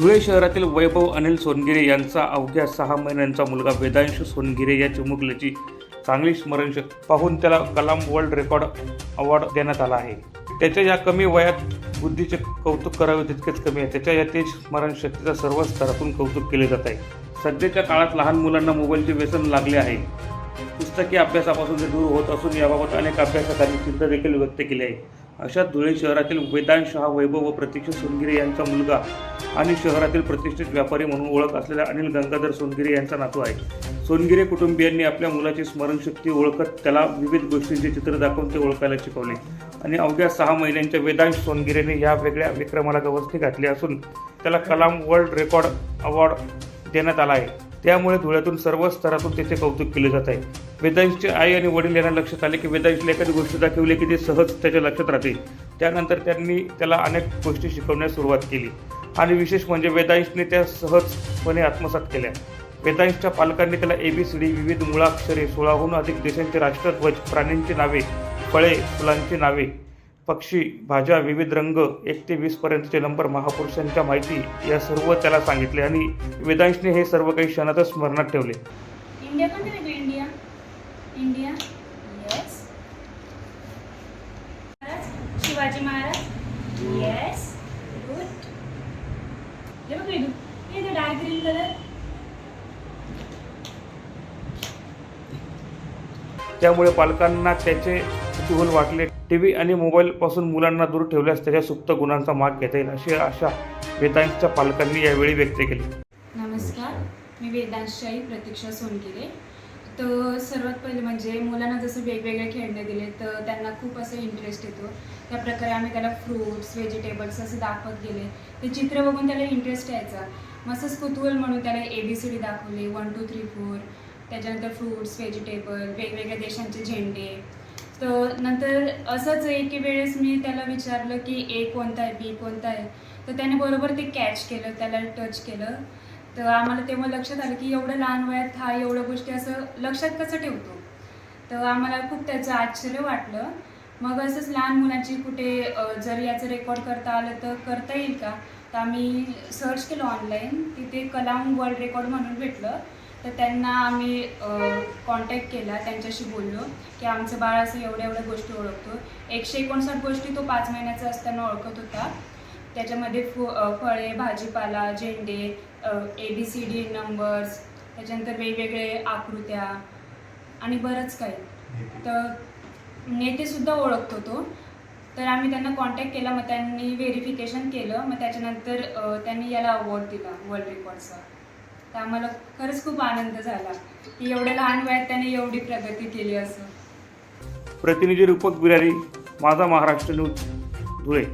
धुळे शहरातील वैभव अनिल सोनगिरे यांचा अवघ्या सहा महिन्यांचा मुलगा वेदांश सोनगिरे या चिमुकल्याची चांगली स्मरणशक्ती पाहून त्याला कलाम वर्ल्ड रेकॉर्ड अवॉर्ड देण्यात आला आहे. त्याच्या या कमी वयात बुद्धीचे कौतुक करावे तितकेच कमी आहे. त्याच्या या तेज स्मरणशक्तीचा सर्व स्तरातून कौतुक केले जात आहे. सध्याच्या काळात लहान मुलांना मोबाईलचे व्यसन लागले आहे. पुस्तकी अभ्यासापासून ते दूर होत असून याबाबत अनेक अभ्यासकांनी चिंता देखील व्यक्त केली आहे. अशा धुळे शहरातील वेदांश हा वैभव व प्रतीक्षा सोनगिरे यांचा मुलगा आणि शहरातील प्रतिष्ठित व्यापारी म्हणून ओळख असलेला अनिल गंगाधर सोनगिरे यांचा नातू आहे. सोनगिरे कुटुंबियांनी आपल्या मुलाची स्मरणशक्ती ओळखत त्याला विविध गोष्टींचे चित्र दाखवून ते ओळखायला शिकवले. आणि अवघ्या सहा महिन्यांच्या वेदांश सोनगिरेने या वेगळ्या विक्रमाला गवसणी घातली असून त्याला कलाम वर्ल्ड रेकॉर्ड अवॉर्ड देण्यात आला आहे. त्यामुळे धुळ्यातून सर्व स्तरातून त्याचे कौतुक केले जात आहे. वेदांशचे आई आणि वडील यांना लक्षात आले की वेदांशला एखादी गोष्ट दाखवली की ते सहज त्याच्या लक्षात राहते. त्यानंतर त्यांनी त्याला अनेक गोष्टी शिकवण्यास सुरुवात केली. आणि विशेष म्हणजे वेदांशने त्या सहजपणे आत्मसात केल्या. वेदांशच्या पालकांनी त्याला एबीसीडी विविध मुळाक्षरे सोळाहून अधिक देशांचे राष्ट्रध्वज प्राण्यांची नावे फळे फुलांची नावे पक्षी भाज्या विविध रंग एक ते वीस पर्यंतचे नंबर महापुरुषांच्या माहिती या सर्व त्याला सांगितले आणि वेदांशने हे सर्व काही क्षणातच स्मरणात ठेवले. India India? India yes Shivaji Maharaj yes good हे बघ वेदू हे ते डार्क ग्रीन कलर त्यामुळे पालकांना त्याचे कुतूहल वाटले. टी व्ही आणि मोबाईलपासून मुलांना दूर ठेवल्यास त्याच्या सुप्त गुणांचा माग घेता येईल अशी आशा वेदांशच्या पालकांनी यावेळी व्यक्त केली. नमस्कार. मी वेदांशशाही प्रतीक्षा सोनगिरे तर सर्वात पहिले म्हणजे मुलांना जसं वेगवेगळे खेळणे दिले तर त्यांना खूप असं इंटरेस्ट येतो. त्या प्रकारे आम्ही त्याला फ्रूट्स व्हेजिटेबल्स असे दाखवत गेले. ते चित्र बघून त्याला इंटरेस्ट यायचा. मस्तच कुतूहल म्हणून त्याला ए बी सी डी दाखवली वन टू थ्री फोर त्याच्यानंतर फ्रूट्स व्हेजिटेबल वेगवेगळ्या देशांचे झेंडे. तर नंतर असंच एक वेळेस मी त्याला विचारलं की ए कोणता आहे बी कोणता आहे? तर त्याने बरोबर ते कॅच केलं त्याला टच केलं. तर आम्हाला तेव्हा लक्षात आलं की एवढं लहान वयात हा एवढ्या गोष्टी असं लक्षात कसं ठेवतो? तर आम्हाला खूप त्याचं आश्चर्य वाटलं. मग असंच लहान मुलांची कुठे जर याचं रेकॉर्ड करता आलं तर करता येईल का? तर आम्ही सर्च केलं ऑनलाईन तिथे कलाम वर्ल्ड रेकॉर्ड म्हणून भेटलं. तर त्यांना आम्ही कॉन्टॅक्ट केला त्यांच्याशी बोललो की आमचं बाळ असं एवढ्या एवढ्या गोष्टी ओळखतो. एकशे एकोणसाठ गोष्टी तो पाच महिन्याचा असताना ओळखत होता. त्याच्यामध्ये फु फळे भाजीपाला झेंडे A B C D numbers त्याच्यानंतर वेगवेगळे आकृत्या आणि बरंच काही. तर नेतेसुद्धा ओळखतो तो. तर आम्ही त्यांना कॉन्टॅक्ट केला मग त्यांनी व्हेरिफिकेशन केलं मग त्याच्यानंतर त्यांनी याला अवॉर्ड दिला वर्ल्ड रेकॉर्डचा तर आम्हाला खरंच खूप आनंद झाला की एवढ्या लहान वयात त्याने एवढी प्रगती केली असं. प्रतिनिधी रूपक बिरारी माझा महाराष्ट्र न्यूज धुळे.